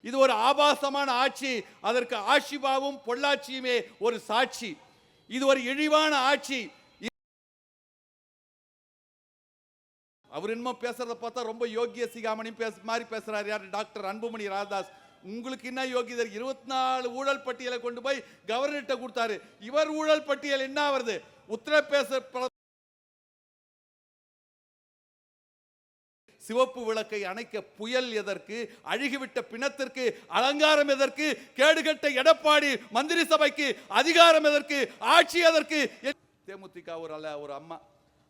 இது ஒரு ஆபாசமான ஆட்சி. அதற்கு ஆஷிபாவும் பொள்ளாச்சியுமே ஒரு சாட்சி. இது ஒரு இழிவான ஆட்சி. அவர் இன்னும் பேசுறத பார்த்தா ரொம்ப யோகிய சிகாமணி பேச மாதிரி பேசுறாரு யார்? டாக்டர் அன்புமணி ராதாஸ். உங்களுக்கு என்ன யோகிதர்? இருபத்தி நாலு ஊழல் பட்டியலை கொண்டு போய் கவர்னர்கிட்ட கொடுத்தாரு. இவர் ஊழல் பட்டியல் என்ன வருது உத்தரப்பிரதேச சிவப்பு விளக்கை அணைக்க புயல் எதற்கு அழுகிவிட்ட பிணத்திற்கு அலங்காரம் எதற்கு கேடுகட்ட எடப்பாடி மந்திரி சபைக்கு அதிகாரம் எதற்கு ஆட்சி எதற்கு தேமுதிக ஒரு அல்ல ஒரு அம்மா.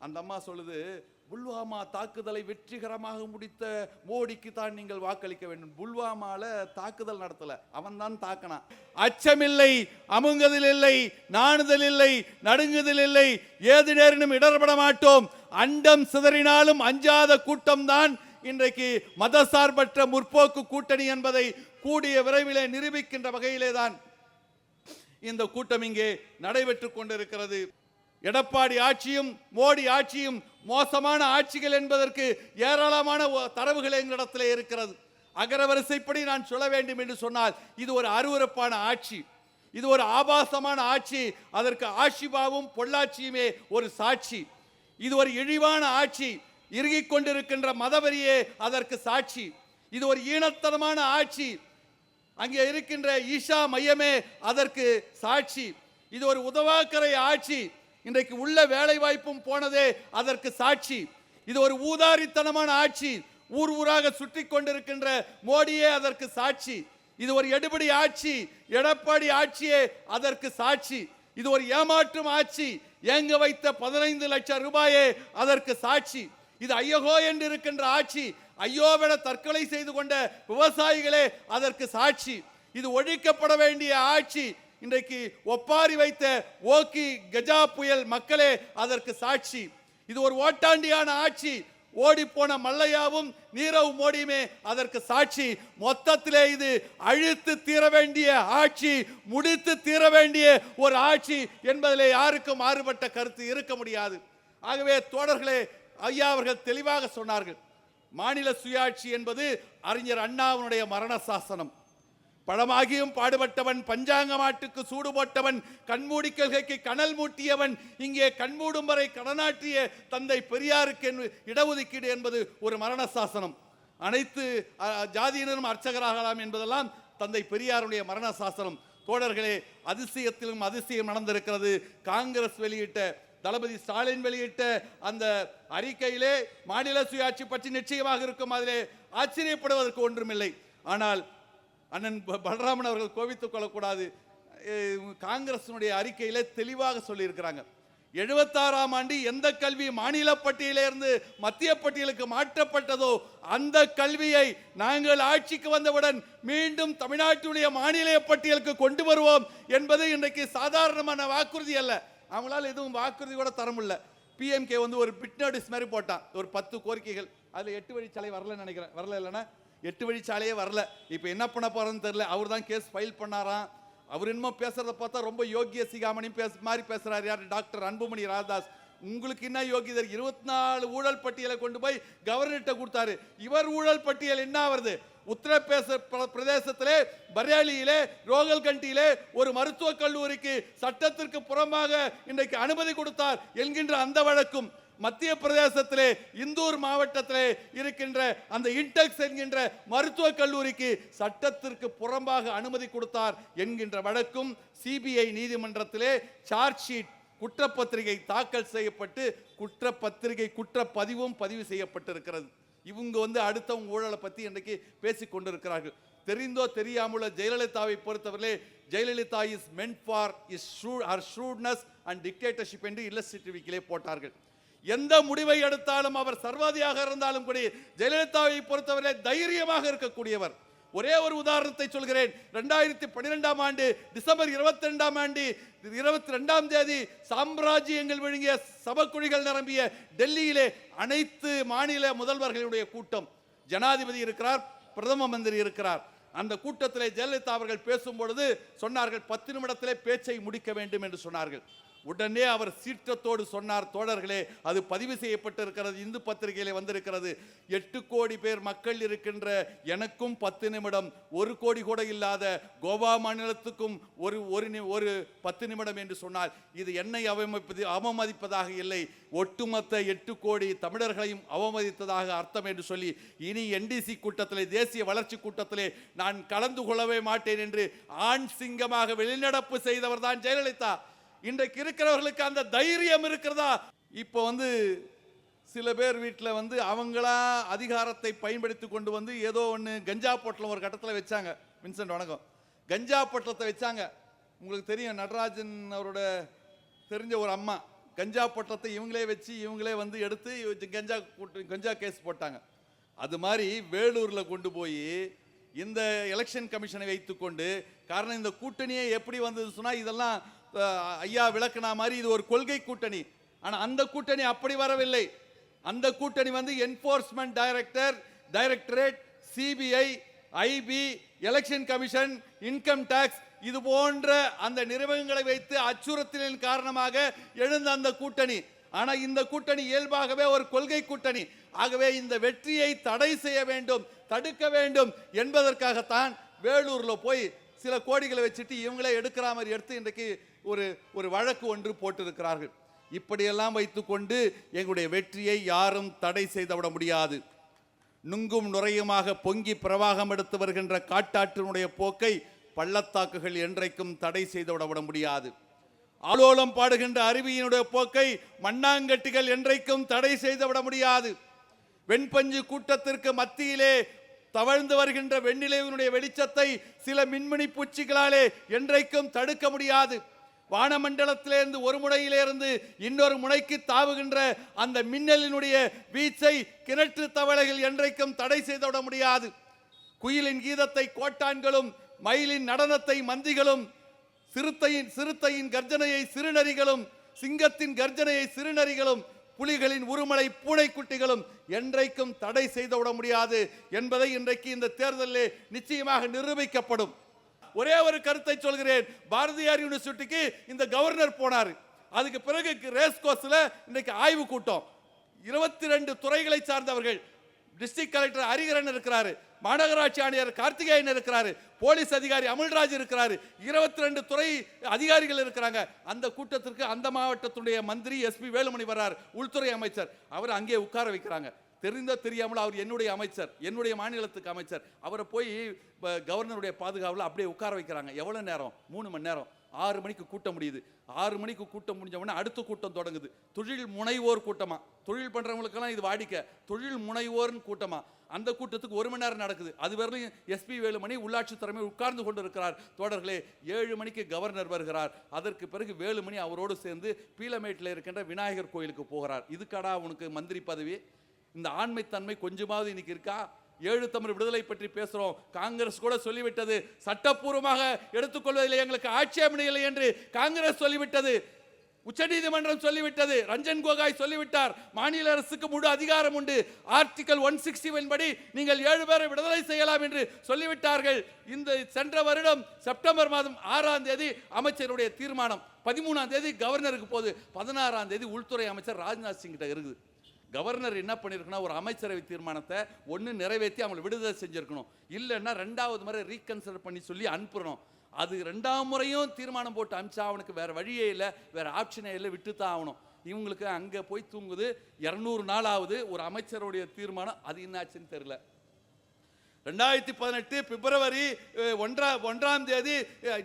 அந்த அம்மா சொல்லுது புல்வாமா தாக்குதலை வெற்றிகரமாக முடித்த மோடிக்கு தான் நீங்கள் வாக்களிக்க வேண்டும். புல்வாமால தாக்குதல் நடத்தல. அவன் தான் தாக்கினான். அச்சமில்லை அமுங்குதல் இல்லை நாணுதல் இல்லை நடுங்குதல் இல்லை ஏது நேரினும் இடர்பட மாட்டோம். அண்டம் சிதறினாலும் அஞ்சாத கூட்டம் தான் இன்றைக்கு மதசார்பற்ற முற்போக்கு கூட்டணி என்பதை கூடிய விரைவிலே நிரூபிக்கின்ற வகையிலே தான் இந்த கூட்டம் இங்கே நடைபெற்று கொண்டிருக்கிறது. எடப்பாடி ஆட்சியும் மோடி ஆட்சியும் மோசமான ஆட்சிகள் என்பதற்கு ஏராளமான தரவுகள் எங்களிடத்தில் இருக்கிறது. அகரவரிசைப்படி நான் சொல்ல வேண்டும் என்று சொன்னால் இது ஒரு அருவருப்பான ஆட்சி. இது ஒரு ஆபாசமான ஆட்சி. அதற்கு ஆஷிபாவும் பொள்ளாச்சியுமே ஒரு சாட்சி. இது ஒரு இழிவான ஆட்சி. இறுகிக் கொண்டிருக்கின்ற மதவரியே அதற்கு சாட்சி. இது ஒரு ஈனத்தனமான ஆட்சி. அங்கே இருக்கின்ற ஈஷா மையமே அதற்கு சாட்சி. இது ஒரு உதவாக்கரை ஆட்சி. இன்றைக்கு உள்ள வேலை வாய்ப்பும் போனதே அதற்கு சாட்சி. இது ஒரு ஊதாரித்தனமான ஆட்சி. ஊர் ஊராக சுற்றி கொண்டிருக்கின்ற மோடியே அதற்கு சாட்சி. இது ஒரு எடுபடி ஆட்சி. எடப்பாடி ஆட்சியே அதற்கு சாட்சி. இது ஒரு ஏமாற்றும் ஆட்சி. ஏங்க வைத்த பதினைந்து லட்சம் ரூபாயே அதற்கு சாட்சி. இது ஐயகோ என்று இருக்கின்ற ஆட்சி ஐயோவென தற்கொலை செய்து கொண்ட விவசாயிகளே அதற்கு சாட்சி. இது ஒழிக்கப்பட வேண்டிய ஆட்சி. இன்றைக்கு ஒப்பாரி வைத்த ஓக்கி கஜா புயல் மக்களே அதற்கு சாட்சி. இது ஒரு ஓட்டாண்டியான ஆட்சி. ஓடி போன மல்லையாவும் நீரவ் மோடியுமே அதற்கு சாட்சி. மொத்தத்திலே இது அழித்து தீர வேண்டிய ஆட்சி முடித்து தீர வேண்டிய ஒரு ஆட்சி என்பதிலே யாருக்கும் மாறுபட்ட கருத்து இருக்க முடியாது. ஆகவே தோழர்களே ஐயா அவர்கள் தெளிவாக சொன்னார்கள். மாநில சுயாட்சி என்பது அறிஞர் அண்ணாவினுடைய மரண சாசனம். பழமாகியும் பாடுபட்டவன் பஞ்சாங்க மாட்டுக்கு சூடு போட்டவன் கண்மூடி கொள்கைக்கு கனல் மூட்டியவன் இங்கே கண்மூடும் வரை கடனாற்றிய தந்தை பெரியாருக்கு இடஒதுக்கீடு என்பது ஒரு மரண சாசனம் அனைத்து ஜாதியினரும் அர்ச்சகராகலாம் என்பதெல்லாம் தந்தை பெரியாருடைய மரண சாசனம் தோழர்களே அதிசயத்திலும் அதிசயம் நடந்திருக்கிறது. காங்கிரஸ் வெளியிட்ட தளபதி ஸ்டாலின் வெளியிட்ட அந்த அறிக்கையிலே மாநில சுயாட்சி பற்றி நிச்சயமாக இருக்கும். அதிலே ஆச்சரியப்படுவதற்கு ஒன்றுமில்லை. ஆனால் அண்ணன் ப- பலராமன் அவர்கள் கோபித்துக் கொள்ளக்கூடாது. அஹ் காங்கிரசினுடைய அறிக்கையிலே தெளிவாக சொல்லியிருக்கிறாங்க. எழுபத்தாறாம் ஆண்டு எந்த கல்வி மாநில பட்டியலிருந்து மத்திய பட்டியலுக்கு மாற்றப்பட்டதோ அந்த கல்வியை நாங்கள் ஆட்சிக்கு வந்தவுடன் மீண்டும் தமிழ்நாட்டுடைய மாநில பட்டியலுக்கு கொண்டு வருவோம் என்பது இன்றைக்கு சாதாரணமான வாக்குறுதி அல்ல. அவங்களால் எதுவும் வாக்குறுதி கூட தர முடியல. பிஎம்கே வந்து ஒரு பிட் நோட்டீஸ் மாதிரி போட்டான். ஒரு பத்து கோரிக்கைகள். அதில் எட்டு வழிச்சாலை வரலன்னு நினைக்கிறேன். வரல இல்லைன்னா எட்டு வழிச்சாலையே வரல. இப்போ என்ன பண்ண போகிறோன்னு தெரியல. அவர் தான் கேஸ் ஃபைல் பண்ணாராம். அவர் என்னமோ பேசுறத பார்த்தா ரொம்ப யோகிய சிகாமணி பேச மாதிரி பேசுகிறார் யார்? டாக்டர் அன்புமணி ராதாஸ் உங்களுக்கு என்ன யோகிதர்? இருபத்தி நாலு ஊழல் பட்டியலை கொண்டு போய் கவர்னர்கிட்ட கொடுத்தாரு. இவர் ஊழல் பட்டியல் என்ன வருது உத்தரப்பிரதேச பிர- பிரதேசத்திலே பரேலியிலே ரோகல்கண்டியிலே ஒரு மருத்துவக் கல்லூரிக்கு சட்டத்திற்கு புறமாக இன்றைக்கு அனுமதி கொடுத்தார் என்கின்ற அந்த வழக்கும். மத்திய பிரதேசத்திலே இந்தூர் மாவட்டத்திலே இருக்கின்ற அந்த இன்டெக்ஸ் என்கின்ற மருத்துவக் கல்லூரிக்கு சட்டத்திற்கு புறம்பாக அனுமதி கொடுத்தார் என்கின்ற வழக்கும் சிபிஐ நீதிமன்றத்திலே சார்ஜ் ஷீட் குற்றப்பத்திரிகை தாக்கல் செய்யப்பட்டு குற்றப்பத்திரிகை குற்றப்பதிவும் பதிவு செய்யப்பட்டிருக்கிறது. இவங்க வந்து அடுத்தவங்க ஊழலை பற்றி இன்றைக்கு பேசிக் கொண்டிருக்கிறார்கள். தெரிந்தோ தெரியாமலோ ஜெயலலிதாவை பொறுத்தவரையிலே Jayalalithaa is meant for is shrew her shrewdness and dictatorship என்று இல்லஸ்டிவிக்கிலே போட்டார்கள். எந்த முடிவை எடுத்தாலும் அவர் சர்வாதியாக இருந்தாலும் கூட ஜெயலலிதாவை பொறுத்தவரை தைரியமாக இருக்கக்கூடியவர். ஒரே ஒரு உதாரணத்தை சொல்கிறேன். ரெண்டாயிரத்தி பன்னிரெண்டாம் ஆண்டு டிசம்பர் இருபத்தி ரெண்டாம் ஆண்டு இருபத்தி ரெண்டாம் தேதி சாம்ராஜ்யங்கள் விழுங்கிய சபக்குழிகள் நிரம்பிய டெல்லியிலே அனைத்து மாநில முதல்வர்களுடைய கூட்டம். ஜனாதிபதி இருக்கிறார் பிரதம மந்திரி இருக்கிறார். அந்த கூட்டத்திலே ஜெயலலிதா அவர்கள் பேசும் பொழுது சொன்னார்கள் பத்து நிமிடத்திலே பேச்சை முடிக்க வேண்டும் என்று சொன்னார்கள். உடனே அவர் சீற்றத்தோடு சொன்னார் தோழர்களே அது பதிவு செய்யப்பட்டிருக்கிறது இந்து பத்திரிகையில் வந்திருக்கிறது. எட்டு கோடி பேர் மக்கள் இருக்கின்ற எனக்கும் பத்து நிமிடம் ஒரு கோடி கூட இல்லாத கோவா மாநிலத்துக்கும் ஒரு ஒரு நி- ஒரு பத்து நிமிடம் என்று சொன்னால் இது என்னை அவமதிப்பது அவமதிப்பதாக இல்லை. ஒட்டுமொத்த எட்டு கோடி தமிழர்களையும் அவமதித்ததாக அர்த்தம் என்று சொல்லி இனி என்டிசி கூட்டத்திலே தேசிய வளர்ச்சி கூட்டத்திலே நான் கலந்து கொள்ளவே மாட்டேன் என்று ஆண் சிங்கமாக வெளிநடப்பு செய்தவர் தான் ஜெயலலிதா. இன்றைக்கு இருக்கிறவர்களுக்கு அந்த தைரியம் இருக்கிறதா? இப்போ வந்து சில பேர் வீட்டில் வந்து அவங்களா அதிகாரத்தை பயன்படுத்தி கொண்டு வந்து ஏதோ ஒன்று கஞ்சா பொட்டலம் ஒரு கட்டத்தில் வச்சாங்க. வின்சென்ட் வணக்கம். கஞ்சா பொட்டலத்தை வச்சாங்க. உங்களுக்கு தெரியும் நடராஜன் அவரோட தெரிஞ்ச ஒரு அம்மா. கஞ்சா பொட்டலத்தை இவங்களே வச்சு இவங்களே வந்து எடுத்து கஞ்சா கூட்டு கஞ்சா கேஸ் போட்டாங்க. அது மாதிரி வேலூரில் கொண்டு போய் இந்த எலெக்ஷன் கமிஷனை வைத்துக்கொண்டு காரணம் இந்த கூட்டணியே எப்படி வந்தது சொன்னால் இதெல்லாம் ஐயா விளக்குனா மாதிரி இது ஒரு கொள்கை கூட்டணி. ஆனால் அந்த கூட்டணி அப்படி வரவில்லை. அந்த கூட்டணி வந்து enforcement director directorate CBI IB election commission income tax இது போன்ற அந்த நிறுவனங்களை வைத்து அச்சுறுத்தலின் காரணமாக எழுந்த அந்த கூட்டணி. ஆனால் இந்த கூட்டணி இயல்பாகவே ஒரு கொள்கை கூட்டணி. ஆகவே இந்த வெற்றியை தடை செய்ய வேண்டும் தடுக்க வேண்டும் என்பதற்காகத்தான் வேலூரில் போய் சில கோடிகளை வச்சுட்டு இவங்களே எடுக்கிற மாதிரி எடுத்து இன்றைக்கு ஒரு ஒரு வழக்கு ஒன்று போட்டிருக்கிறார்கள். இப்படியெல்லாம் வைத்துக்கொண்டு எங்களுடைய வெற்றியை யாரும் தடை செய்துவிட முடியாது. நுங்கும் நுரையுமாக பொங்கி பிரவாகம் எடுத்து வருகின்ற காட்டாற்றினுடைய போக்கை பள்ளத்தாக்குகள் என்றைக்கும் தடை செய்து விட முடியாது. ஆலோலம் பாடுகின்ற அருவியினுடைய போக்கை மண்ணாங்கட்டிகள் என்றைக்கும் தடை செய்துவிட முடியாது. வெண்பஞ்சு கூட்டத்திற்கு மத்தியிலே தவழ்ந்து வருகின்ற வெண்ணிலவினுடைய வெளிச்சத்தை சில மின்மினி பூச்சிகளாலே என்றைக்கும் தடுக்க முடியாது. வானமண்டலத்திலிருந்து ஒரு முனையிலிருந்து இன்னொரு முனைக்கு தாவுகின்ற அந்த மின்னலினுடைய வீச்சை கிணற்று தவளைகள் என்றைக்கும் தடை செய்துவிட முடியாது. குயிலின் கீதத்தை கோட்டான்களும் மயிலின் நடனத்தை மந்திகளும் சிறுத்தையின் சிறுத்தையின் கர்ஜனையை சிறுநரிகளும் சிங்கத்தின் கர்ஜனையை சிறுநரிகளும் புலிகளின் உருமலை பூனைக்குட்டிகளும் என்றைக்கும் தடை செய்துவிட முடியாது என்பதை இன்றைக்கு இந்த தேர்தலிலே நிச்சயமாக நிரூபிக்கப்படும். ஒரே ஒரு கருத்தை சொல்கிறேன். பாரதியார் யூனிவர்சிட்டிக்கு இந்த கவர்னர் போனார். அதுக்கு பிறகு ரேஸ் கோர்ஸில் இன்றைக்கு ஆய்வு கூட்டம். இருபத்தி ரெண்டு துறைகளை சார்ந்தவர்கள். டிஸ்ட்ரிக்ட் கலெக்டர் ஹரிகரன் இருக்கிறாரு மாநகராட்சி ஆணையர் கார்த்திகேயன் இருக்கிறாரு போலீஸ் அதிகாரி அமல்ராஜ் இருக்கிறாரு இருபத்தி ரெண்டு துறை அதிகாரிகள் இருக்கிறாங்க. அந்த கூட்டத்திற்கு அந்த மாவட்டத்துடைய மந்திரி எஸ்பி வேலுமணி வர்றார் உள்துறை அமைச்சர். அவர் அங்கே உட்கார வைக்கிறாங்க. தெரிந்தோ தெரியாமல் அவர் என்னுடைய அமைச்சர் என்னுடைய மாநிலத்துக்கு அமைச்சர். அவரை போய் கவர்னருடைய பாதுகாவலில் அப்படியே உட்கார வைக்கிறாங்க. எவ்வளோ நேரம்? மூணு மணி நேரம். ஆறு மணிக்கு கூட்டம் முடியுது. ஆறு மணிக்கு கூட்டம் முடிஞ்ச உடனே அடுத்த கூட்டம் தொடங்குது. தொழில் முனைவோர் கூட்டமாக தொழில் பண்ணுறவங்களுக்கெல்லாம் இது வாடிக்கை. தொழில் முனைவோர்னு கூட்டமாக அந்த கூட்டத்துக்கு ஒரு மணி நேரம் நடக்குது. அது வரலையும் எஸ்பி வேலுமணி உள்ளாட்சி தலைமை உட்கார்ந்து கொண்டு இருக்கிறார் தோழர்களே ஏழு மணிக்கு கவர்னர் வருகிறார். அதற்கு பிறகு வேலுமணி அவரோடு சேர்ந்து பீலமேட்டில் இருக்கின்ற விநாயகர் கோயிலுக்கு போகிறார். இதுக்காடா உனக்கு மந்திரி பதவி? இந்த ஆண்மைத்தன்மை கொஞ்சமாவது இன்னைக்கு இருக்கா? ஏழு தமிழ் விடுதலை பற்றி பேசுகிறோம் காங்கிரஸ் கூட சொல்லிவிட்டது. சட்டப்பூர்வமாக எடுத்துக்கொள்வதில்லை. எங்களுக்கு ஆட்சேபனை இல்லை என்று காங்கிரஸ் சொல்லிவிட்டது. உச்சநீதிமன்றம் சொல்லிவிட்டது. ரஞ்சன் கோகாய் சொல்லிவிட்டார். மாநில அரசுக்கு முழு அதிகாரம் உண்டு. ஆர்டிகல் ஒன் சிக்ஸ்டி படி நீங்கள் ஏழு பேரை விடுதலை செய்யலாம் என்று சொல்லிவிட்டார்கள். இந்த சென்ற வருடம் செப்டம்பர் மாதம் ஆறாம் தேதி அமைச்சருடைய தீர்மானம். பதிமூணாம் தேதி கவர்னருக்கு போகுது. பதினாறாம் தேதி உள்துறை அமைச்சர் ராஜ்நாத் சிங் கிட்ட இருக்குது. கவர்னர் என்ன பண்ணியிருக்கணும் ஒரு அமைச்சரவை தீர்மானத்தை ஒன்று நிறைவேற்றி அவங்களை விடுதலை செஞ்சுருக்கணும். இல்லைன்னா ரெண்டாவது முறை ரீகன்சிடர் பண்ணி சொல்லி அனுப்புகிறோம் அது ரெண்டாம் முறையும் தீர்மானம் போட்டு அமிச்சா அவனுக்கு வேறு வழியே இல்லை வேறு ஆப்ஷனே இல்லை விட்டு தான் ஆகணும். இவங்களுக்கு அங்கே போய் தூங்குது. இரநூறு நாளாவது ஒரு அமைச்சருடைய தீர்மானம் அது என்னாச்சுன்னு தெரில ரெண்டாயிரத்தி பதினெட்டு பிப்ரவரி ஒன்றா ஒன்றாம் தேதி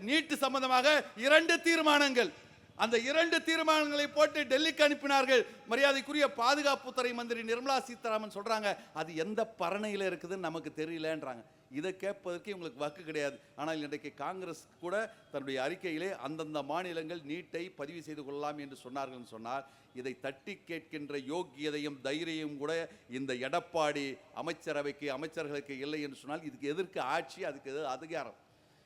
நீட்டு சம்பந்தமாக இரண்டு தீர்மானங்கள். அந்த இரண்டு தீர்மானங்களை போட்டு டெல்லிக்கு அனுப்பினார்கள். மரியாதைக்குரிய பாதுகாப்புத்துறை மந்திரி நிர்மலா சீதாராமன் சொல்கிறாங்க அது எந்த பரணையில் இருக்குதுன்னு நமக்கு தெரியலன்றாங்க. இதை கேட்பதற்கு இவங்களுக்கு வக்கு கிடையாது. ஆனால் இன்றைக்கு காங்கிரஸ் கூட தன்னுடைய அறிக்கையிலே அந்தந்த மாநிலங்கள் நீட்டை பதிவு செய்து கொள்ளலாம் என்று சொன்னார்கள் சொன்னால் இதை தட்டி கேட்கின்ற யோக்கியதையும் தைரியம் கூட இந்த எடப்பாடி அமைச்சரவைக்கு அமைச்சர்களுக்கு இல்லை என்று சொன்னால் இதுக்கு எதிர்க்கு ஆட்சி அதுக்கு எது அதிகாரம்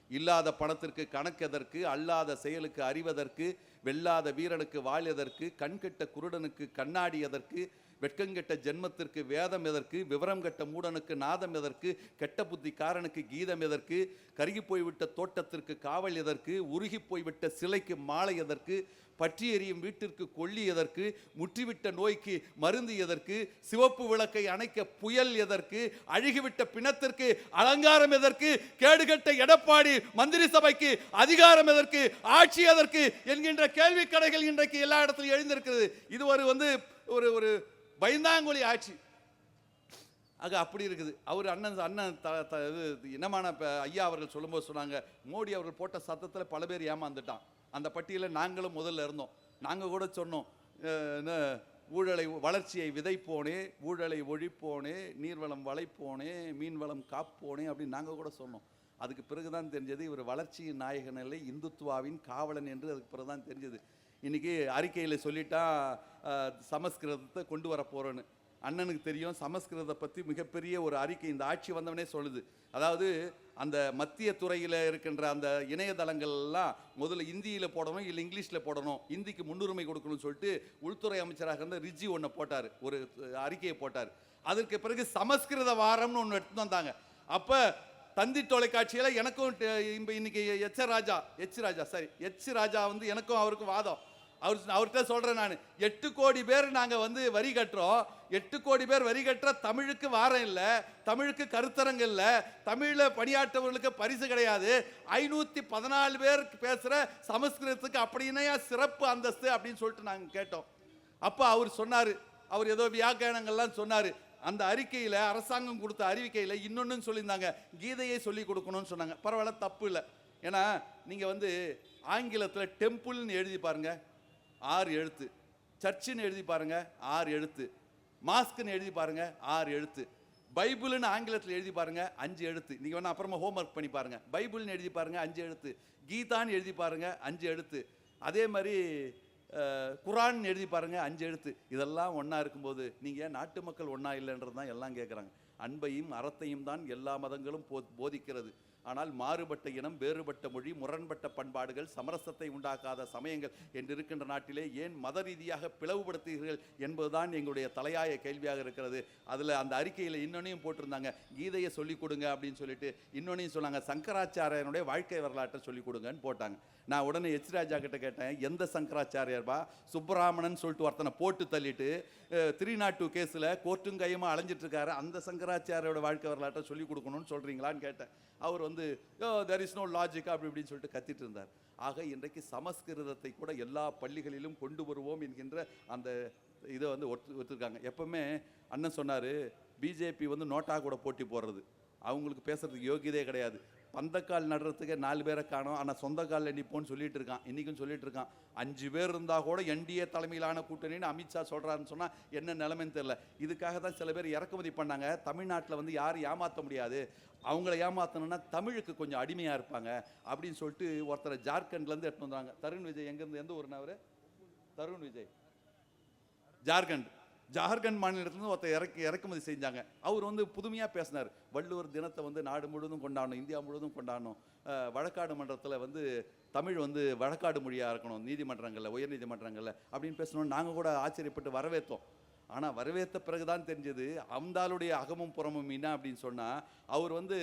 இல்லாத பணத்திற்கு கணக்கெதற்கு அல்லாத செயலுக்கு அறிவதற்கு வெல்லாத வீரனுக்கு வாழ்வதற்கு கண்கெட்ட குருடனுக்கு கண்ணாடியதற்கு வெட்கங்கெட்ட ஜென்மத்திற்கு வேதம் எதற்கு விவரம் கெட்ட மூடனுக்கு நாதம் எதற்கு கெட்ட புத்திக்காரனுக்கு கீதம் எதற்கு கருகி போய்விட்ட தோட்டத்திற்கு காவல் எதற்கு உருகி போய்விட்ட சிலைக்கு மாலை எதற்கு பற்றி எரியும் வீட்டிற்கு கொள்ளி எதற்கு முற்றிவிட்ட நோய்க்கு மருந்து எதற்கு சிவப்பு விளக்கை அணைக்க புயல் எதற்கு அழுகிவிட்ட பிணத்திற்கு அலங்காரம் எதற்கு கேடுகட்ட எடப்பாடி மந்திரி சபைக்கு அதிகாரம் எதற்கு ஆட்சி எதற்கு என்கின்ற கேள்வி கடைகள் இன்றைக்கு எல்லா இடத்திலும் எழுந்திருக்கிறது. இது ஒரு வந்து ஒரு ஒரு பயந்தாங்குழி ஆட்சி. ஆக அப்படி இருக்குது. அவர் அண்ணன் அண்ணன் த த இது இனமான இப்போ ஐயா அவர்கள் சொல்லும்போது சொன்னாங்க மோடி அவர்கள் போட்ட சத்தத்தில் பல பேர் ஏமாந்துட்டான். அந்த பட்டியலில் நாங்களும் முதல்ல இருந்தோம். நாங்கள் கூட சொன்னோம் என்ன, ஊழலை வளர்ச்சியை விதைப்போனே ஊழலை ஒழிப்போனே நீர்வளம் வளைப்போனே மீன்வளம் காப்போனே அப்படின்னு நாங்கள் கூட சொன்னோம். அதுக்கு பிறகுதான் தெரிஞ்சது இவர் வளர்ச்சியின் நாயகன் இல்லை இந்துத்துவாவின் காவலன் என்று அதுக்கு பிறகு தான் தெரிஞ்சது. இன்றைக்கி அறிக்கையில் சொல்லிட்டான் சமஸ்கிருதத்தை கொண்டு வர போகிறோன்னு அண்ணனுக்கு தெரியும் சமஸ்கிருதத்தை பற்றி மிகப்பெரிய ஒரு அறிக்கை இந்த ஆட்சி வந்தவனே சொல்லுது. அதாவது அந்த மத்திய துறையில் இருக்கின்ற அந்த இணையதளங்கள் எல்லாம் முதல்ல இந்தியில் போடணும் இல்லை இங்கிலீஷில் போடணும். இந்திக்கு முன்னுரிமை கொடுக்கணும்னு சொல்லிட்டு உள்துறை அமைச்சராக இருந்த ரிஜி ஒன்று போட்டார். ஒரு அறிக்கையை போட்டார். அதற்கு பிறகு சமஸ்கிருத வாரம்னு ஒன்று எடுத்து வந்தாங்க. அப்போ தந்தி தொலைக்காட்சியில் எனக்கும் ட- இப்ப இன்னைக்கு எச் ராஜா எச் ராஜா சரி எச் ராஜா வந்து எனக்கும் அவருக்கும் வாதம். அவர் அவர்கிட்ட சொல்கிறேன் நான். எட்டு கோடி பேர் நாங்கள் வந்து வரி கட்டுறோம். எட்டு கோடி பேர் வரி கட்டுற தமிழுக்கு வாரம் இல்லை தமிழுக்கு கருத்தரங்கு இல்லை தமிழில் பணியாற்றவர்களுக்கு பரிசு கிடையாது. ஐநூற்றி பதினாலு பேர் பேசுகிற சமஸ்கிருதத்துக்கு அப்படின்னா சிறப்பு அந்தஸ்து அப்படின்னு சொல்லிட்டு நாங்கள் கேட்டோம். அப்போ அவர் சொன்னார் அவர் ஏதோ வியாக்கியானங்கள்லாம் சொன்னார். அந்த அறிக்கையில் அரசாங்கம் கொடுத்த அறிவிக்கையில் இன்னொன்னு சொல்லியிருந்தாங்க. கீதையை சொல்லி கொடுக்கணும்னு சொன்னாங்க. பரவாயில்ல தப்பு இல்லை. ஏன்னா நீங்கள் வந்து ஆங்கிலத்தில் டெம்பிள்னு எழுதி பாருங்கள் ஆறு எழுத்து. சர்ச்சுன்னு எழுதி பாருங்கள் ஆறு எழுத்து. மாஸ்க்குன்னு எழுதி பாருங்கள் ஆறு எழுத்து. பைபிள்னு ஆங்கிலத்தில் எழுதி பாருங்கள் அஞ்சு எழுத்து. நீங்கள் வேணால் அப்புறமா ஹோம்ஒர்க் பண்ணி பாருங்கள் பைபிள்னு எழுதி பாருங்கள் அஞ்சு எழுத்து. கீதான்னு எழுதி பாருங்கள் அஞ்சு எழுத்து. அதே மாதிரி குரான் எழுதி பாருங்கள் அஞ்சு எழுத்து. இதெல்லாம் ஒன்றா இருக்கும்போது நீங்கள் நாட்டு மக்கள் ஒன்றா இல்லைன்றது தான் எல்லாம் கேட்குறாங்க அன்பையும் அறத்தையும் தான் எல்லா மதங்களும் போ போதிக்கிறது. ஆனால் மாறுபட்ட இனம் வேறுபட்ட மொழி முரண்பட்ட பண்பாடுகள் சமரசத்தை உண்டாக்காத சமயங்கள் என்று இருக்கின்ற நாட்டிலே ஏன் மத ரீதியாக பிளவுபடுத்துகிறீர்கள் என்பதுதான் எங்களுடைய தலையாய கேள்வியாக இருக்கிறது. அதில் அந்த அறிக்கையில் இன்னொன்னையும் போட்டிருந்தாங்க. கீதையை சொல்லிக் கொடுங்க அப்படின்னு சொல்லிட்டு இன்னொன்னையும் சொன்னாங்க. சங்கராச்சாரியனுடைய வாழ்க்கை வரலாற்றை சொல்லிக் கொடுங்கன்னு போட்டாங்க. நான் உடனே எச் ராஜா கிட்ட கேட்டேன் எந்த சங்கராச்சாரியர்பா சுப்பராமணன் சொல்லிட்டு ஒருத்தனை போட்டு தள்ளிட்டு த்ரீ நாட் டூ கேஸில் கோர்ட்டும் கையுமா அலைஞ்சிட்ருக்காரு அந்த சங்கராச்சாரியோட வாழ்க்கை வரலாற்றை சொல்லிக் கொடுக்கணும்னு சொல்கிறீங்களான்னு கேட்டேன். அவர் வந்து தெர் இஸ் நோ லாஜிக் அப்படி இப்படின்னு சொல்லிட்டு கத்திட்டு இருந்தார். ஆக இன்றைக்கு சமஸ்கிருதத்தை கூட எல்லா பள்ளிகளிலும் கொண்டு வருவோம் என்கின்ற அந்த இதை வந்து ஒத்து ஒத்துருக்காங்க. எப்பவுமே அண்ணன் சொன்னார் பிஜேபி வந்து நோட்டா கூட போட்டி போடுறது. அவங்களுக்கு பேசுறதுக்கு யோகியதே கிடையாது. பந்தக்கால் நடுறதுக்கு நாலு பேரை காணோம். ஆனால் சொந்த காலில் நிற்போன்னு சொல்லிட்டு இருக்கான். இன்றைக்கும் சொல்லிட்டு இருக்கான். அஞ்சு பேர் இருந்தால் கூட என்டிஏ தலைமையிலான கூட்டணின்னு அமித்ஷா சொல்கிறாருன்னு சொன்னால் என்ன நிலைமைன்னு தெரில இதுக்காக தான் சில பேர் இறக்குமதி பண்ணாங்க. தமிழ்நாட்டில் வந்து யாரும் ஏமாற்ற முடியாது. அவங்கள ஏமாற்றணும்னா தமிழுக்கு கொஞ்சம் அடிமையாக இருப்பாங்க அப்படின்னு சொல்லிட்டு ஒருத்தரை ஜார்க்கண்ட்லேருந்து எடுத்துன்னு வந்தாங்க. தருண் விஜய் எங்கேருந்து எந்த ஊர்னவர் தருண் விஜய். ஜார்க்கண்ட். ஜார்க்கண்ட் மாநிலத்திலேருந்து ஒருத்தர் இறக்கி இறக்குமதி செஞ்சாங்க. அவர் வந்து புதுமையாக பேசினார். வள்ளுவர் தினத்தை வந்து நாடு முழுவதும் கொண்டாடணும் இந்தியா முழுவதும் கொண்டாடணும். வழக்காடு மன்றத்தில் வந்து தமிழ் வந்து வழக்காடு மொழியாக இருக்கணும் நீதிமன்றங்களில் உயர் நீதிமன்றங்களில் அப்படின்னு பேசணும்னு நாங்கள் கூட ஆச்சரியப்பட்டு வரவேற்றோம். ஆனால் வரவேற்ற பிறகுதான் தெரிஞ்சது அம்தாளுடைய அகமும் புறமும் என்ன அப்படின்னு சொன்னால் அவர் வந்து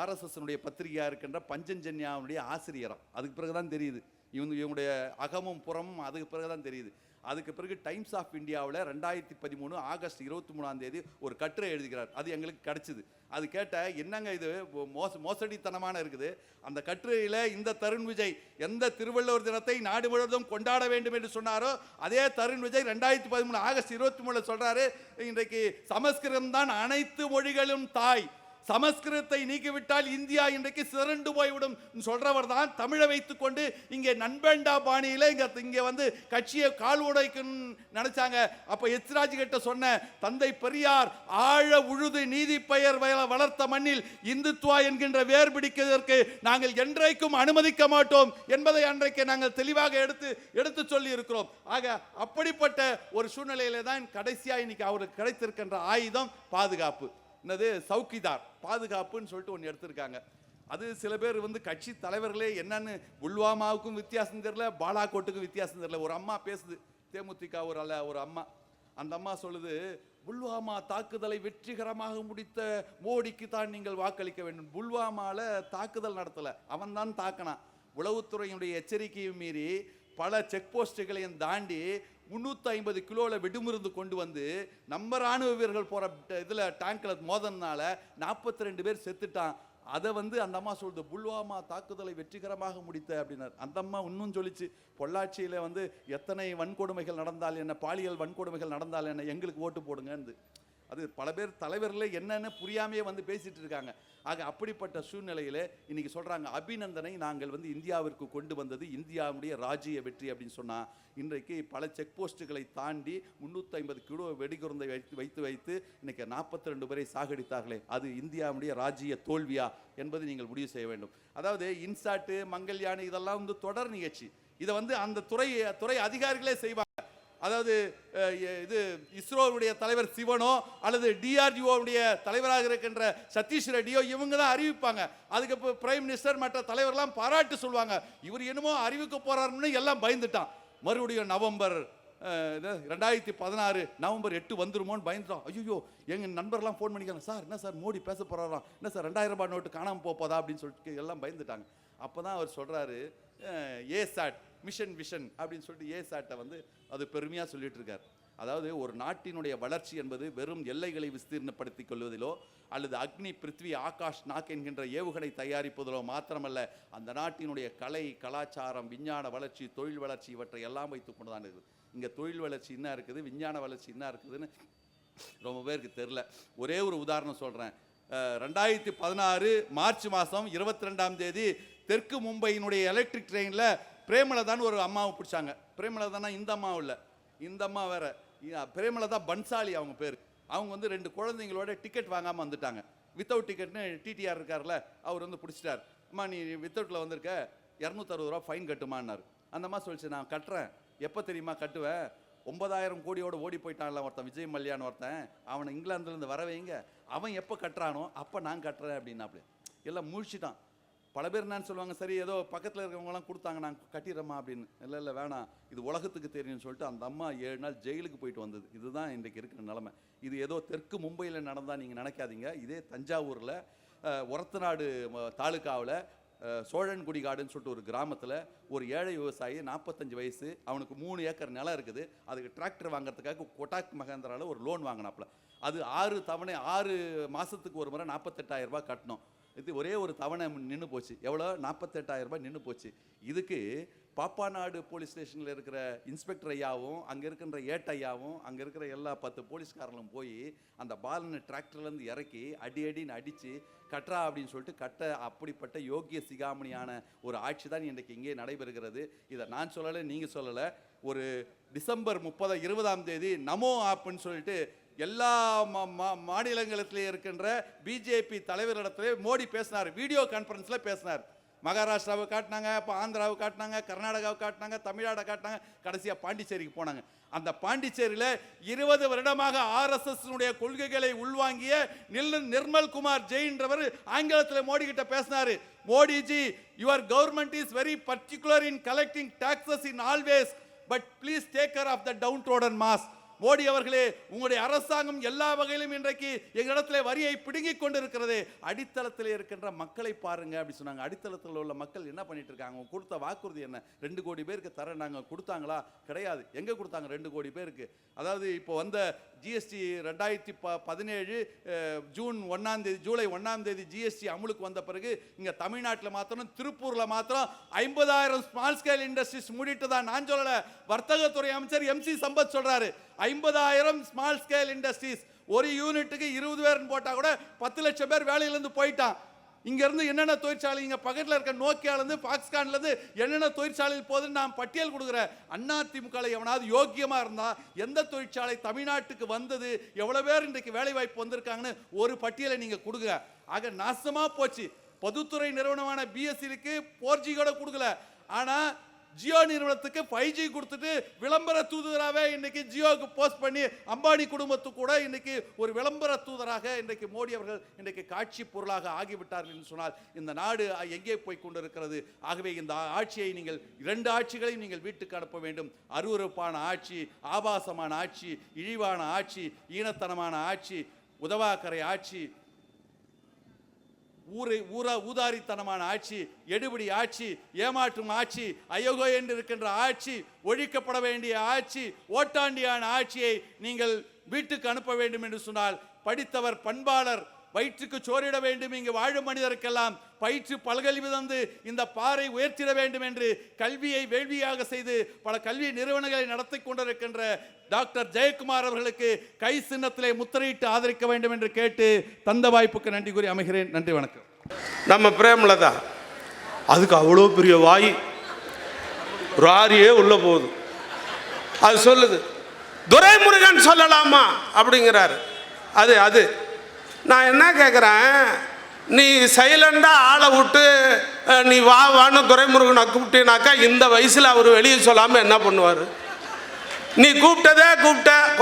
ஆர்எஸ்எஸ்னுடைய பத்திரிகையாக இருக்கின்ற பஞ்சஞ்சன்யாவுடைய ஆசிரியராம். அதுக்கு பிறகு தான் தெரியுது. இவங்க இவங்களுடைய அகமும் புறமும் அதுக்கு பிறகு தான் தெரியுது. அதுக்கு பிறகு டைம்ஸ் ஆஃப் இந்தியாவில் ரெண்டாயிரத்தி பதிமூணு ஆகஸ்ட் இருபத்தி மூணாம் தேதி ஒரு கட்டுரை எழுதுகிறார். அது எங்களுக்கு கிடச்சிது. அது கேட்ட என்னங்க இது? மோச மோசடித்தனமான இருக்குது. அந்த கட்டுரையில் இந்த தருண் விஜய் எந்த திருவள்ளுவர் தினத்தை நாடு முழுவதும் கொண்டாட வேண்டும் என்று சொன்னாரோ அதே தருண் விஜய் ரெண்டாயிரத்தி பதிமூணு ஆகஸ்ட் இருபத்தி மூணில் சொல்கிறாரு இன்றைக்கு சமஸ்கிருதம் தான் அனைத்து மொழிகளும் தாய். சமஸ்கிருதத்தை நீக்கிவிட்டால் இந்தியா இன்றைக்கு சிறண்டு போய்விடும். சொல்றவர் தான் தமிழை வைத்துக்கொண்டு இங்கே நண்பேண்டா பாணியில் இங்க இங்கே வந்து கட்சியை கால் உடைக்கணும்னு நினைச்சாங்க. அப்போ எச்ராஜ் கிட்ட சொன்ன தந்தை பெரியார் ஆழ உழுது நீதி பெயர் வளர்த்த மண்ணில் இந்துத்துவா என்கின்ற வேர் பிடிக்கிறதற்கு நாங்கள் என்றைக்கும் அனுமதிக்க மாட்டோம். என்பதை அன்றைக்கு நாங்கள் தெளிவாக எடுத்து எடுத்து சொல்லி இருக்கிறோம் ஆக அப்படிப்பட்ட ஒரு சூழ்நிலையில தான் கடைசியா இன்னைக்கு அவருக்கு கிடைத்திருக்கின்ற ஆயுதம் பாதுகாப்பு. என்னது சவுக்கிதார் பாதுகாப்புன்னு சொல்லிட்டு ஒன்று எடுத்திருக்காங்க. அது சில பேர் வந்து கட்சி தலைவர்களே என்னன்னு புல்வாமாவுக்கும் வித்தியாசம் தெரில பாலாகோட்டுக்கும் வித்தியாசம் தெரில ஒரு அம்மா பேசுது தேமுதிக ஒரு அல்ல ஒரு அம்மா. அந்த அம்மா சொல்லுது புல்வாமா தாக்குதலை வெற்றிகரமாக முடித்த மோடிக்கு தான் நீங்கள் வாக்களிக்க வேண்டும். புல்வாமாவில் தாக்குதல் நடத்தலை. அவன் தான் தாக்கினான். உளவுத்துறையினுடைய எச்சரிக்கையும் மீறி பல செக் போஸ்ட்டுகளையும் தாண்டி முந்நூற்றி ஐம்பது கிலோவில் வெடிமருந்து கொண்டு வந்து நம்ம ராணுவ வீரர்கள் போகிற இதில் டேங்கில் மோதனால நாற்பத்தி ரெண்டு பேர் செத்துட்டான். அதை வந்து அந்த அம்மா சொல்லுது புல்வாமா தாக்குதலை வெற்றிகரமாக முடித்த அப்படின்னார். அந்த அம்மா இன்னும் சொல்லிச்சு பொள்ளாச்சியில் வந்து எத்தனை வன்கொடுமைகள் நடந்தால் என்ன பாலியல் வன்கொடுமைகள் நடந்தால் என்ன எங்களுக்கு ஓட்டு போடுங்கன்னு அது பல பேர் தலைவர்களே என்னென்ன புரியாமையே வந்து பேசிட்டு இருக்காங்க. ஆக அப்படிப்பட்ட சூழ்நிலையில் இன்னைக்கு சொல்றாங்க அபிநந்தனை நாங்கள் வந்து இந்தியாவிற்கு கொண்டு வந்தது இந்தியாவுடைய ராஜ்ய வெற்றி அப்படின்னு சொன்னால் இன்றைக்கு பல செக் போஸ்ட்டுகளை தாண்டி முந்நூற்றி ஐம்பது கிலோ வெடிகுருந்தை வைத்து வைத்து வைத்து இன்னைக்கு நாற்பத்தி ரெண்டு பேரை சாகடித்தார்களே அது இந்தியாவுடைய ராஜ்ய தோல்வியா என்பது நீங்கள் முடிவு செய்ய வேண்டும். அதாவது இன்சாட்டு மங்கல்யான் இதெல்லாம் வந்து தொடர் நிகழ்ச்சி. இதை வந்து அந்த துறை துறை அதிகாரிகளே செய்வாங்க. அதாவது இது இஸ்ரோவுடைய தலைவர் சிவனோ அல்லது டிஆர்டிஓவுடைய தலைவராக இருக்கின்ற சதீஷ் ரெட்டியோ இவங்க தான் அறிவிப்பாங்க. அதுக்கு பிரைம் மினிஸ்டர் மற்ற தலைவர்லாம் பாராட்டு சொல்லுவாங்க. இவர் என்னமோ அறிவிக்க போறாருன்னு எல்லாம் பயந்துட்டான். மறுபடியும் நவம்பர் ரெண்டாயிரத்தி பதினாறு நவம்பர் எட்டு வந்துருமோன்னு பயந்துட்டோம் ஐயோ எங்கள் நண்பர்லாம் ஃபோன் பண்ணிக்காங்க சார் என்ன சார் மோடி பேச போகிறாராம் என்ன சார் ரெண்டாயிரம் ரூபாய் நோட்டு காணாமல் போப்போதா அப்படின்னு சொல்லிட்டு எல்லாம் பயந்துட்டாங்க. அப்போ தான் அவர் சொல்கிறாரு ஏ சாட் மிஷன் விஷன் அப்படின்னு சொல்லிட்டு ஏசாட்டை வந்து அது பெருமையாக சொல்லிட்டு இருக்கார் அதாவது ஒரு நாட்டினுடைய வளர்ச்சி என்பது வெறும் எல்லைகளை விஸ்தீர்ணப்படுத்திக் கொள்வதிலோ அல்லது அக்னி பிருத்வி ஆகாஷ் நாக் என்கின்ற ஏவுகணை தயாரிப்பதிலோ மாத்திரமல்ல அந்த நாட்டினுடைய கலை கலாச்சாரம் விஞ்ஞான வளர்ச்சி தொழில் வளர்ச்சி இவற்றை எல்லாம் வைத்துக் கொண்டு தான் இருக்குது. இங்கே தொழில் வளர்ச்சி என்ன இருக்குது? விஞ்ஞான வளர்ச்சி என்ன இருக்குதுன்னு ரொம்ப பேருக்கு தெரில ஒரே ஒரு உதாரணம் சொல்கிறேன் ரெண்டாயிரத்தி பதினாறு மார்ச் மாதம் இருபத்தி ரெண்டாம் தேதி தெற்கு மும்பையினுடைய எலக்ட்ரிக் ட்ரெயினில் பிரேமலதான்னு ஒரு அம்மாவை பிடிச்சாங்க. பிரேமலதானா இந்த அம்மாவும் இல்லை. இந்த அம்மா வேற. பிரேமலதா பன்சாலி அவங்க பேர். அவங்க வந்து ரெண்டு குழந்தைங்களோட டிக்கெட் வாங்காமல் வந்துட்டாங்க. வித்தவுட் டிக்கெட்னு டிடிஆர் இருக்கார்ல அவர் வந்து பிடிச்சிட்டார். அம்மா நீ வித்தவுட்டில் வந்திருக்க இரநூத்தறுபது ரூபா ஃபைன் கட்டுமான்னார். அந்தம்மா சொல்லிச்சு நான் கட்டுறேன். எப்போ தெரியுமா கட்டுவேன் ஒன்பதாயிரம் கோடியோடு ஓடி போயிட்டான்ல ஒருத்தன் விஜய் மல்யான்னு ஒருத்தன். அவனை இங்கிலாந்துலேருந்து வர வைங்க. அவன் எப்போ கட்டுறானோ அப்போ நான் கட்டுறேன் அப்படின்னாப்ல. எல்லாம் முழிச்சிட்டான். பல பேர் என்னன்னு சொல்லுவாங்க சரி ஏதோ பக்கத்தில் இருக்கிறவங்கலாம் கொடுத்தாங்க நான் கட்டிடுறேம்மா அப்படின்னு. இல்லை இல்லை வேணாம் இது உலகத்துக்கு தெரியும்னு சொல்லிட்டு அந்த அம்மா ஏழு நாள் ஜெயிலுக்கு போயிட்டு வந்தது. இதுதான் இன்றைக்கு இருக்கிற நிலமை. இது ஏதோ தெற்கு மும்பையில் நடந்தால் நீங்கள் நினைக்காதீங்க. இதே தஞ்சாவூரில் ஒரத்தநாடு தாலுக்காவில் சோழன்குடி காடுன்னு சொல்லிட்டு ஒரு கிராமத்தில் ஒரு ஏழை விவசாயி நாற்பத்தஞ்சு வயசு அவனுக்கு மூணு ஏக்கர் நிலம் இருக்குது. அதுக்கு டிராக்டர் வாங்குறதுக்காக கொட்டாக் மகேந்திராவில் ஒரு லோன் வாங்கினாப்புல. அது ஆறு தவணை ஆறு மாதத்துக்கு ஒரு முறை நாற்பத்தெட்டாயிரம் ரூபாய் கட்டணும். இது ஒரே ஒரு தவணை நின்று போச்சு. எவ்வளோ? நாற்பத்தெட்டாயிரம் ரூபாய் நின்று போச்சு. இதுக்கு பாப்பாநாடு போலீஸ் ஸ்டேஷனில் இருக்கிற இன்ஸ்பெக்டர் ஐயாவும் அங்கே இருக்கின்ற ஏட் ஐயாவும் அங்கே இருக்கிற எல்லா பத்து போலீஸ்காரங்களும் போய் அந்த பாலனை டிராக்டர்லேருந்து இறக்கி அடி அடின்னு அடித்து கட்டுறா அப்படின்னு சொல்லிட்டு கட்ட அப்படிப்பட்ட யோக்கிய சிகாமணியான ஒரு ஆட்சி தான் இன்றைக்கு இங்கே நடைபெறுகிறது. இதை நான் சொல்லலை நீங்கள் சொல்லலை. ஒரு டிசம்பர் முப்பது இருபதாம் தேதி நமோ ஆப்புன்னு சொல்லிட்டு எல்லா மா- மா- இருக்கின்ற பிஜேபி தலைவரிடத்திலே மோடி பேசினார். வீடியோ கான்ஃபரன்ஸில் பேசினார். மகாராஷ்டிராவை காட்டினாங்க இப்போ ஆந்திராவை காட்டினாங்க கர்நாடகாவை காட்டினாங்க தமிழ்நாடை காட்டினாங்க கடைசியாக பாண்டிச்சேரிக்கு போனாங்க. அந்த பாண்டிச்சேரியில் இருபது வருடமாக ஆர்எஸ்எஸ்னுடைய கொள்கைகளை உள்வாங்கிய நில் நிர்மல் குமார் ஜெயின்றவர் ஆங்கிலத்தில் மோடி கிட்ட பேசினாரு. Modiji your government is very particular in collecting taxes in always but please take care of the downtrodden masses Modi அவர்களே உங்களுடைய அரசாங்கம் எல்லா வகையிலும் இன்றைக்கு எங்களிடத்தில் வரியை பிடுங்கிக் கொண்டிருக்கிறது. அடித்தளத்தில் இருக்கின்ற மக்களை பாருங்க அப்படி சொன்னாங்க. அடித்தளத்தில் உள்ள மக்கள் என்ன பண்ணிட்டு இருக்காங்க? அவங்க கொடுத்த வாக்குறுதி என்ன? ரெண்டு கோடி பேருக்கு தர நாங்கள் கொடுத்தாங்களா? கிடையாது. எங்க கொடுத்தாங்க? ரெண்டு கோடி பேருக்கு. அதாவது இப்போ வந்த ஜிஎஸ்டி ரெண்டாயிரத்தி ப பதினேழு ஜூன் ஒன்றாந்தேதி ஜூலை ஒன்றாந்தேதி ஜிஎஸ்டி அமலுக்கு வந்த பிறகு இங்கே தமிழ்நாட்டில் மாத்திரம் திருப்பூரில் மாத்திரம் ஐம்பதாயிரம் ஸ்மால் ஸ்கேல் இண்டஸ்ட்ரீஸ் மூடிட்டு தான் நான் சொல்லலை. வர்த்தகத்துறை அமைச்சர் எம்சி சம்பத் சொல்கிறாரு ஐம்பதாயிரம் ஸ்மால் ஸ்கேல் இண்டஸ்ட்ரீஸ் ஒரு யூனிட்டுக்கு இருபது பேர்னு போட்டால் கூட பத்து லட்சம் பேர் வேலையிலேருந்து போயிட்டான். இங்கேருந்து என்னென்ன தொழிற்சாலை இங்கே பக்கத்தில் இருக்க நோக்கியாலேருந்து பாக்ஸ்கான்லேருந்து என்னென்ன தொழிற்சாலையில் போகுதுன்னு நான் பட்டியல் கொடுக்குறேன். அண்ணா திமுகவில் எவனாவது யோக்கியமாக இருந்தால் எந்த தொழிற்சாலை தமிழ்நாட்டுக்கு வந்தது எவ்வளோ பேர் இன்றைக்கு வேலை வாய்ப்பு வந்திருக்காங்கன்னு ஒரு பட்டியலை நீங்கள் கொடுங்க. ஆக நாசமாக போச்சு. பொதுத்துறை நிறுவனமான பிஎஸ்சிக்கு போர் ஜி கூட கொடுக்கல. ஆனால் ஜியோ நிறுவனத்துக்கு ஃபைவ் ஜி கொடுத்துட்டு விளம்பர தூதராகவே இன்னைக்கு ஜியோக்கு போஸ்ட் பண்ணி அம்பானி குடும்பத்துக்கு கூட இன்னைக்கு ஒரு விளம்பர தூதராக இன்றைக்கு மோடி அவர்கள் இன்றைக்கு காட்சி பொருளாக ஆகிவிட்டார்கள் என்று சொன்னால் இந்த நாடு எங்கே போய் கொண்டிருக்கிறது? ஆகவே இந்த ஆட்சியை நீங்கள் இரண்டு ஆட்சிகளையும் நீங்கள் வீட்டுக்கு அனுப்ப வேண்டும். அருவருப்பான ஆட்சி ஆபாசமான ஆட்சி இழிவான ஆட்சி ஈனத்தனமான ஆட்சி உதவாக்கரை ஆட்சி ஊரை ஊரா ஊதாரித்தனமான ஆட்சி எடுபடி ஆட்சி ஏமாற்றும் ஆட்சி அயோகோ என்று இருக்கின்ற ஆட்சி ஒழிக்கப்பட வேண்டிய ஆட்சி ஓட்டாண்டியான ஆட்சியை நீங்கள் வீட்டுக்கு அனுப்ப வேண்டும் என்று சொன்னால் படித்தவர் பண்பாளர் வயிற்றுக்கு சோறிட வேண்டும் இங்கு வாழும் மனிதருக்கெல்லாம் பயிற்று பல்கல்வி தந்து இந்த பாறை உயர்த்திட வேண்டும் என்று கல்வியை வேள்வியாக செய்து பல கல்வி நிறுவனங்களை நடத்தி கொண்டிருக்கின்ற டாக்டர் ஜெயக்குமார் அவர்களுக்கு கை சின்னத்திலே முத்திரையிட்டு ஆதரிக்க வேண்டும் என்று கேட்டு தந்த வாய்ப்புக்கு நன்றி கூறி அமைகிறேன். நன்றி வணக்கம். நம்ம பிரேமலதா அதுக்கு அவ்வளோ பெரிய வாய். ராரியே உள்ளே உள்ள போகுது. அது சொல்லுது துரைமுருகன் சொல்லலாமா? அப்படிங்கிறாரு. அது அது. நான் என்ன கேட்குறேன் நீ சைலண்டாக ஆளை விட்டு நீ வா வான்னு துரைமுருகனை கூப்பிட்டீனாக்கா இந்த வயசில் அவர் வெளியே சொல்லாமல் என்ன பண்ணுவார்? நீ கூப்பிட்டதே கூப்பிட்ட